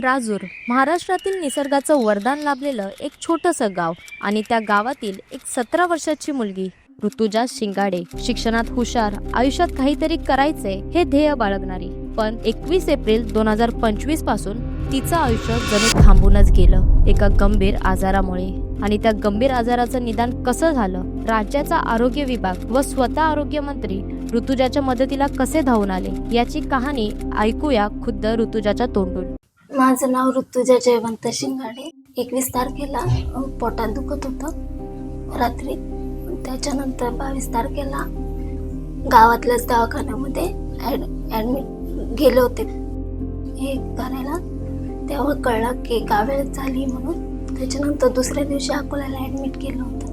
राजूर महाराष्ट्रातील निसर्गाचं वरदान लाभलेलं एक छोटंसं गाव आणि त्या गावातील एक सतरा वर्षाची मुलगी ऋतुजा शिंगाडे. शिक्षणात हुशार आयुष्यात काहीतरी करायचे हे ध्येय बाळगणारी. पण एकवीस एप्रिल दोन हजार पंचवीसपासून तिचं आयुष्य जणू थांबूनच गेलं एका गंभीर आजारामुळे. आणि त्या गंभीर आजाराचं निदान कसं झालं? राज्याचा आरोग्य विभाग व स्वतः आरोग्य मंत्री ऋतुजाच्या मदतीला कसे धावून आले? याची कहाणी ऐकूया खुद्द ऋतुजाच्या तोंडून. माझं नाव ऋतुजा जयवंत शिंगाडे. एकवीस तारखेला पोटात दुखत होतं. रात्री त्याच्यानंतर बावीस तारखेला गावातल्याच दवाखान्यामध्ये ॲड ॲडमिट गेले होते. हे करायला तेव्हा कळलं की गावेळ झाली म्हणून. त्याच्यानंतर दुसऱ्या दिवशी अकोल्याला ॲडमिट केलं होतं.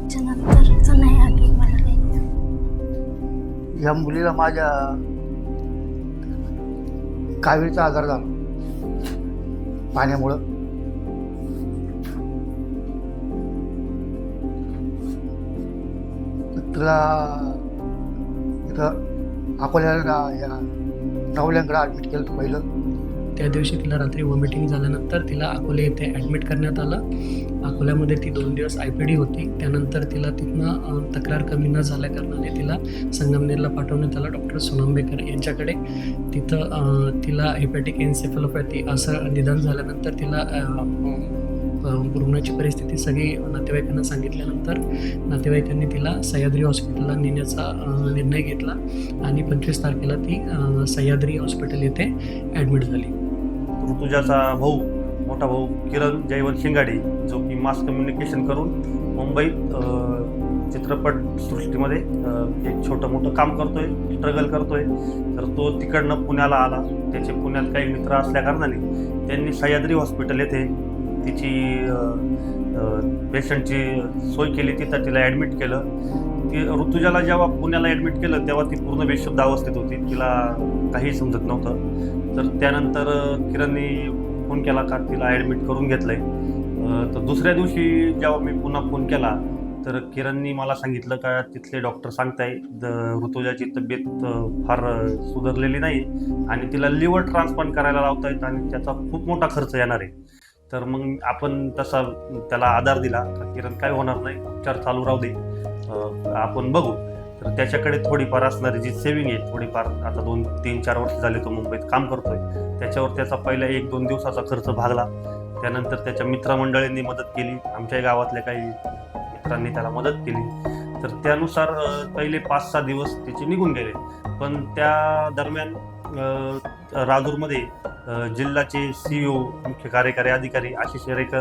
त्याच्यानंतरचं नाही आठवण मला काही या मुलीला माझ्या कावीळचा आजार झाला. पाण्यामुळं. तर इथं अकोल्याला या नवल्यांकडे ॲडमिट केलं होतं पहिलं. त्या दिवशी तिला रात्री वॉमिटिंग झाल्यानंतर तिला अकोले येथे ॲडमिट करण्यात आलं. अकोल्यामध्ये ती दोन दिवस आय पी डी होती. त्यानंतर तिला तिथनं तक्रार कमी न झाल्या कारणाने तिला संगमनेरला पाठवण्यात आलं. डॉक्टर सोनंबेकर यांच्याकडे. तिथं तिला हेपॅटिक एन्सेफलोपॅथी असं निदान झाल्यानंतर तिला रुग्णाची परिस्थिती सगळी नातेवाईकांना सांगितल्यानंतर नातेवाईकांनी तिला सह्याद्री हॉस्पिटलला नेण्याचा निर्णय घेतला आणि पंचवीस तारखेला ती सह्याद्री हॉस्पिटल येथे ॲडमिट झाली. ऋतुजाचा भाऊ मोठा भाऊ किरण जयवंत शिंगाडे जो मास कम्युनिकेशन करून मुंबईत चित्रपटसृष्टीमध्ये चित्रपट सृष्टीमध्ये एक छोटं मोठं काम करतोय स्ट्रगल करतोय. तर तो तिकडनं पुण्याला आला. त्याचे पुण्यात काही मित्र असल्या कारणाने त्यांनी सह्याद्री हॉस्पिटल येथे तिची पेशंटची सोय केली. तिथं तिला ॲडमिट केलं. ती ऋतुजाला जेव्हा पुण्याला ॲडमिट केलं तेव्हा ती पूर्ण बेशुद्ध अवस्थेत होती. तिला काही समजत नव्हतं. तर त्यानंतर किरणने फोन केला का? तिला ॲडमिट करून घेतलं आहे तर दुसऱ्या दिवशी जेव्हा मी पुन्हा फोन केला तर किरणनी मला सांगितलं का तिथले डॉक्टर सांगताय द ऋतुजाची तब्येत फार सुधारलेली नाही आणि तिला लिव्हर ट्रान्सप्लांट करायला लावतायत आणि त्याचा खूप मोठा खर्च येणार आहे. तर मग आपण तसा त्याला आधार दिला का किरण काय होणार नाही उपचार चालू राहू दे आपण बघू. तर त्याच्याकडे थोडीफार असणारी जी सेव्हिंग आहे थोडीफार आता दोन तीन चार वर्ष झाले तो मुंबईत काम करतोय त्याच्यावर त्याचा पहिला एक दोन दिवसाचा खर्च भागला. त्यानंतर त्याच्या मित्रमंडळींनी मदत केली. आमच्या गावातल्या काही मित्रांनी त्याला मदत केली. तर त्यानुसार पहिले पाच सहा दिवस त्याचे निघून गेले. पण त्या दरम्यान राजूरमध्ये जिल्ह्याचे सी ओ मुख्य कार्यकारी अधिकारी आशिष शेरेकर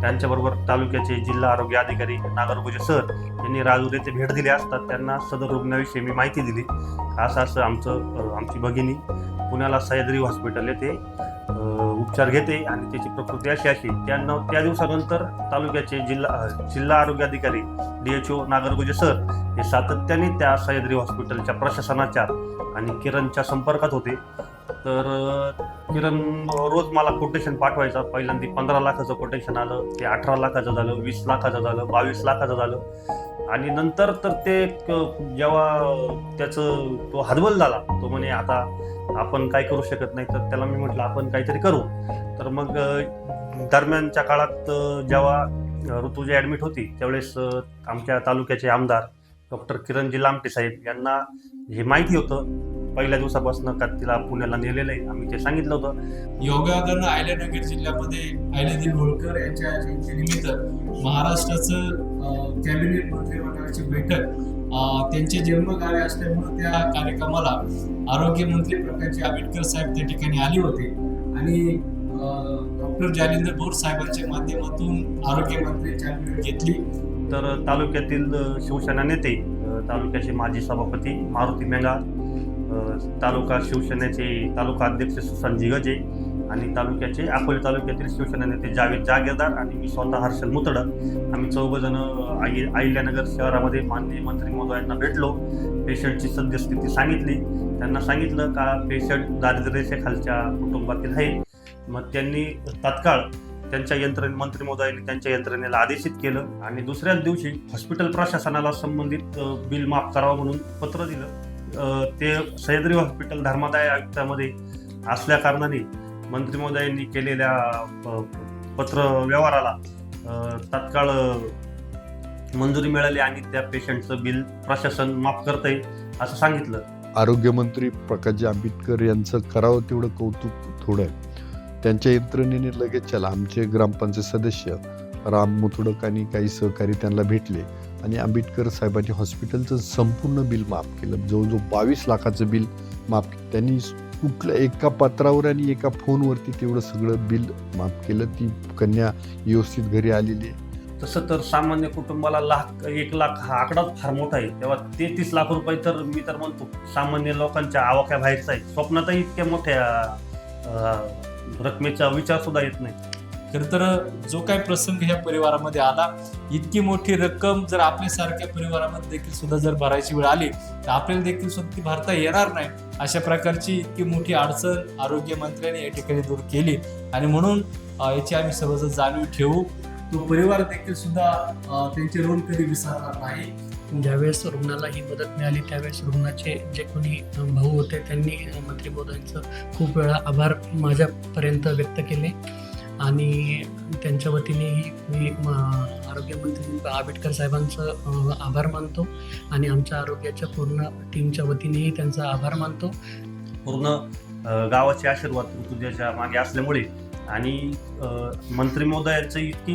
त्यांच्याबरोबर तालुक्याचे जिल्हा आरोग्य अधिकारी नागरगोजे सर यांनी राजूर येथे भेट दिली असतात त्यांना सदर रुग्णाविषयी मी माहिती दिली. असं असं आमचं आमची भगिनी पुण्याला सह्याद्री हॉस्पिटल येथे उपचार घेते आणि त्याची प्रकृती अशी अशी त्यांना त्या दिवसानंतर तालुक्याचे जिल्हा जिल्हा आरोग्य अधिकारी D H O Nagargoje sir हे सातत्याने त्या सह्याद्री हॉस्पिटलच्या प्रशासनाच्या आणि किरणच्या संपर्कात होते. तर किरण रोज मला कोटेशन पाठवायचा. पहिल्यांदा पंधरा लाखाचं कोटेशन आलं ते अठरा लाखाचं झालं वीस लाखाचं झालं बावीस लाखाचं झालं. आणि नंतर तर ते जेव्हा त्याचं तो हतबल झाला तो म्हणे आता आपण काय करू शकत नाही तर त्याला मी म्हटलं आपण काहीतरी करू. तर मग दरम्यानच्या काळात जेव्हा ऋतुजी ॲडमिट होती त्यावेळेस आमच्या तालुक्याचे आमदार डॉक्टर किरणजी लामटे साहेब यांना हे माहिती होतं. पहिल्या दिवसापासून का तिला पुण्याला नेलेलं आहे आम्ही ते सांगितलं होतं. योगायोगानं आयल्यानगर जिल्ह्यामध्ये अहिल्यादेवी होळकर यांच्या जयंतीनिमित्त महाराष्ट्राचं कॅबिनेट मंत्रिमंडळाची बैठक त्यांचे जन्मगावे असल्यामुळे त्या कार्यक्रमाला आरोग्यमंत्री प्रकाश आंबेडकर साहेब त्या ठिकाणी आले होते. आणि डॉक्टर जालिंदर बोर साहेबांच्या माध्यमातून आरोग्यमंत्र्यांची आम्ही घेतली. तर तालुक्यातील शिवसेना नेते तालुक्याचे माजी सभापती मारुती मेंगा तालुका शिवसेनेचे तालुका अध्यक्ष सुशांत जिगजे आणि तालुक्याचे अकोले तालुक्यातील शिवसेना नेते जावेद जागीरदार आणि मी स्वतः हर्षल मुतडक आम्ही चौघजण आई अहिल्यानगर शहरामध्ये माननीय मंत्री महोदयांना भेटलो. पेशंटची सद्यस्थिती सांगितली. त्यांना सांगितलं का पेशंट दारिद्र्यरेषेखालच्या कुटुंबातील आहे. मग त्यांनी तात्काळ त्यांच्या यंत्रणे मंत्री महोदयांनी त्यांच्या यंत्रणेला आदेशित केलं आणि दुसऱ्याच दिवशी हॉस्पिटल प्रशासनाला संबंधित बिल माफ करावं म्हणून पत्र दिलं. ते सह्याद्री हॉस्पिटल धर्मादाय आयुक्तामध्ये असल्या कारणाने मंत्री महोदयांनी केलेल्या प- पत्र व्यवहाराला तात्काळ मंजुरी मिळाली आणि त्या पेशंटचं बिल प्रशासन माफ करतंय असं सांगितलं. आरोग्यमंत्री प्रकाश आंबेडकर यांचं करावं तेवढं कौतुक थोडं आहे. त्यांच्या यंत्रणेने लगेच चला आमचे ग्रामपंचायत सदस्य राम मुथुडक आणि काही सहकारी त्यांना भेटले आणि आंबेडकर साहेबांच्या हॉस्पिटलचं संपूर्ण बिल माफ केलं. जवळजवळ बावीस लाखाचं बिल माफ त्यांनी कुठल्या एका पत्रावर आणि एका फोनवरती तेवढं सगळं बिल माफ केलं. ती कन्या व्यवस्थित घरी आलेली आहे. तसं तर सामान्य कुटुंबाला लाख एक लाख हा आकडाच फार मोठा आहे. तेव्हा तेहतीस लाख रुपये तर मी तर म्हणतो सामान्य लोकांच्या आवाक्याबाहेरचा आहे. स्वप्नातही इतक्या मोठ्या रकमेचा विचार सुद्धा येत नाही. खर तर जो काही प्रसंग ह्या परिवारामध्ये आला इतकी मोठी रक्कम जर आपल्यासारख्या परिवारामध्ये देखील सुद्धा जर भरायची वेळ आली तर आपल्याला देखील सुद्धा ती भरता येणार नाही. अशा प्रकारची इतकी मोठी अडचण आरोग्य मंत्र्यांनी या ठिकाणी दूर केली. आणि म्हणून याची आम्ही सर्वजण जाणीव ठेवू. तो परिवार देखील सुद्धा त्यांचे ऋण कधी विसरणार नाही. ज्यावेळेस रुग्णाला ही मदत मिळाली त्यावेळेस रुग्णाचे जे कोणी भाऊ होते त्यांनी मंत्री महोदयांचं खूप वेळा आभार माझ्यापर्यंत व्यक्त केले. आणि त्यांच्या वतीनेही मी आरोग्यमंत्री आंबेडकर साहेबांचं आभार मानतो आणि आमच्या आरोग्याच्या पूर्ण टीमच्या वतीनेही त्यांचा आभार मानतो पूर्ण गावाचे आशीर्वाद ऋतुजाच्या मागे असल्यामुळे आणि मंत्री महोदयाचं इतकी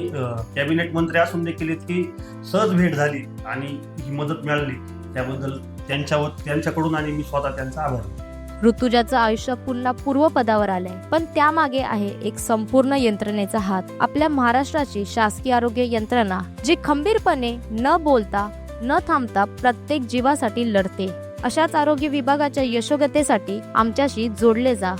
कॅबिनेट मंत्री असून देखील इतकी सहज भेट झाली आणि ही मदत मिळाली त्याबद्दल त्यांच्यावर त्यांच्याकडून आणि मी स्वतः त्यांचा आभार मानतो. ऋतुजाचं आयुष्य पुन्हा पूर्वपदावर आलंय. पण त्यामागे आहे एक संपूर्ण यंत्रणेचा हात. आपल्या महाराष्ट्राची शासकीय आरोग्य यंत्रणा जी खंबीरपणे न बोलता न थांबता प्रत्येक जीवासाठी लढते. अशाच आरोग्य विभागाच्या यशोगतेसाठी आमच्याशी जोडले जा.